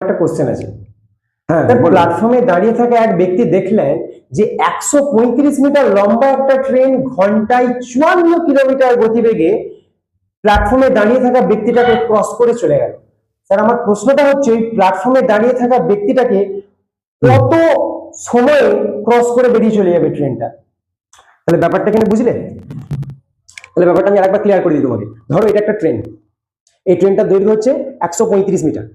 একটা কোশ্চেন আছে। হ্যাঁ প্ল্যাটফর্মে দাঁড়িয়ে থাকা এক ব্যক্তি দেখলেন যে একশো পঁয়ত্রিশ মিটার লম্বা একটা ট্রেন ঘন্টায় চুয়ান্ন কিলোমিটার গতিবেগে প্ল্যাটফর্মে দাঁড়িয়ে থাকা ব্যক্তিটাকে ক্রস করে চলে গেল। স্যার আমার প্রশ্নটা হচ্ছে ওই প্ল্যাটফর্মে দাঁড়িয়ে থাকা ব্যক্তিটাকে কত সময়ে ক্রস করে বেরিয়ে চলে যাবে ট্রেনটা তাহলে ব্যাপারটা এখানে বুঝলে? তাহলে ব্যাপারটা আমি আরেকবার ক্লিয়ার করে দিই তোমাকে। ধরো এটা একটা ট্রেন এই ট্রেনটার দৈর্ঘ্য হচ্ছে একশো পঁয়ত্রিশ মিটার।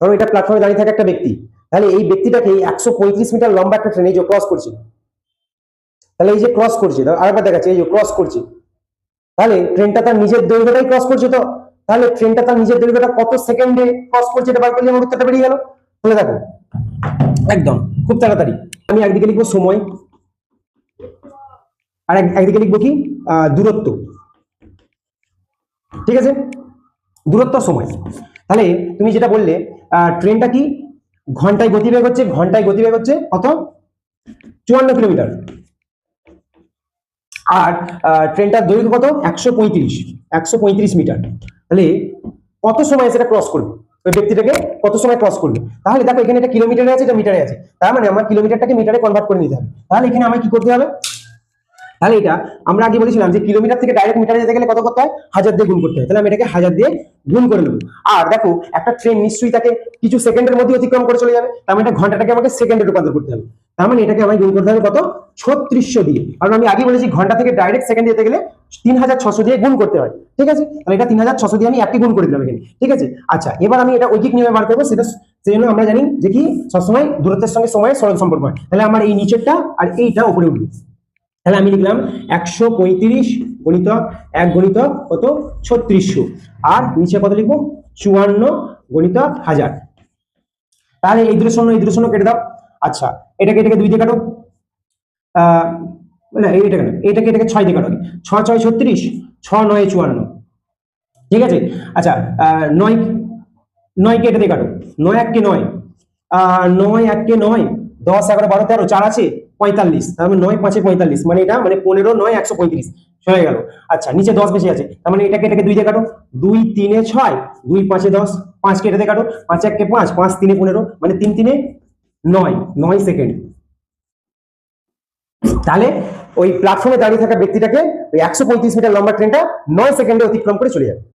ধরো এটা প্ল্যাটফর্মে দাঁড়িয়ে থাকা একটা ব্যক্তি, তাহলে এই ব্যক্তিটাকে একশো পঁয়ত্রিশ মিটার লম্বা একটা ট্রেন এই যে ক্রস করছে, তাহলে এই যে ক্রস করছে আরেকবার দেখাচ্ছে, এই যে ক্রস করছে, তাহলে ট্রেনটা তার নিজের দৈর্ঘ্যটাই ক্রস করছে তো, তাহলে ট্রেনটা তার নিজের দৈর্ঘ্যটা কত সেকেন্ডে ক্রস করছে এটা বার করলে আমার উত্তরটা বেরিয়ে গেল? তাহলে দেখো, একদম, খুব তাড়াতাড়ি, আমি একদিকে লিখব সময়, আর এক- একদিকে লিখব কি? দূরত্ব, ঠিক আছে? দূরত্ব সময়। তাহলে তুমি যেটা বললে ট্রেনটা কি? ঘন্টায় গতিবেগ হচ্ছে, ঘন্টায় গতিবেগ হচ্ছে কত? চুয়ান্ন কিলোমিটার। আর ট্রেনটার দৈর্ঘ্য কত? একশো পঁয়ত্রিশ একশো পঁয়ত্রিশ মিটার। তাহলে কত সময় সেটা ক্রস করবে? ওই ব্যক্তিটাকে কত সময় ক্রস করবে? তাহলে দেখো এখানে এটা কিলোমিটারে আছে, এটা মিটারে আছে। তার মানে আমার কিলোমিটারটাকে মিটারে কনভার্ট করে নিতে হবে। তাহলে এখানে আমায় কি করতে হবে? তাহলে এটা আমরা আগে বলেছিলাম যে কিলোমিটার থেকে ডাইরেক্ট মিটারে যেতে গেলে কত করতে হয়? হাজার দিয়ে গুণ করতে হয়। তাহলে আমি এটাকে হাজার দিয়ে গুণ করে নেব। আর দেখো, একটা ট্রেন নিশ্চয়ই তাকে কিছু সেকেন্ডের মধ্যে অতিক্রম করে চলে যাবে। তার মানে ঘন্টাটাকে আমাকে সেকেন্ডে রূপান্তর করতে হবে। তার মানে এটাকে আমায় গুণ করতে হবে কত? ছত্রিশশো দিয়ে। কারণ আমি আগে বলেছি ঘণ্টা থেকে ডাইরেক্ট সেকেন্ড যেতে গেলে তিন হাজার ছশো দিয়ে গুণ করতে হয়। ঠিক আছে? তাহলে এটা তিন হাজার ছশো দিয়ে আমি একটি গুণ করে দিলাম এখানে। ঠিক আছে? আচ্ছা এবার আমি এটা ঐকিক নিয়মে বার করব। সেটা সেই জন্য আমরা জানি যে কি, সবসময় দূরত্বের সঙ্গে সময়ের সরল সম্পর্ক হয়। তাহলে আমার এই নিচেরটা আর এইটা উপরে উঠবে। তাহলে আমি লিখলাম একশো পঁয়ত্রিশ গণিতক এক গণিতক কত? ছত্রিশশো। আর নিচে কত লিখব? চুয়ান্ন গণিতক হাজার। তাহলে এই দুটো শূন্য, এই দুটো শূন্য কেটে দাও। আচ্ছা এটাকে এটাকে দুই দিয়ে কাটো। না, এই- এটা কেন এটাকে এটাকে ছয় দিয়ে কাটো ছ ছয় ছত্রিশ ছ নয়, চুয়ান্ন। ঠিক আছে? আচ্ছা নয়, নয়কে এটা দিয়ে কাটো। নয়, এককে নয়। নয়, এককে নয় দশ, এগারো, বারো, তেরো, চার আছে, পঁয়তাল্লিশ। তার মানে নয়, পাঁচে পঁয়তাল্লিশ। মানে এটা মানে পনেরো, নয়, একশো পঁয়ত্রিশ। হয়ে গেল। আচ্ছা নিচে দশ বেশি আছে। তার মানে এটাকে এটাকে দুই দিয়ে কাটো। দুই, তিনে ছয়। দুই, পাঁচে দশ। পাঁচ কেটে কাটো। পাঁচ, এককে পাঁচ। পাঁচ, তিনে পনেরো। মানে তিন, তিনে নয়। নয় সেকেন্ড। তাহলে ওই প্ল্যাটফর্মে দাঁড়িয়ে থাকা ব্যক্তিটাকে ওই একশো পঁয়ত্রিশ মিটার লম্বা ট্রেনটা নয় সেকেন্ডে অতিক্রম করে চলে যাবে।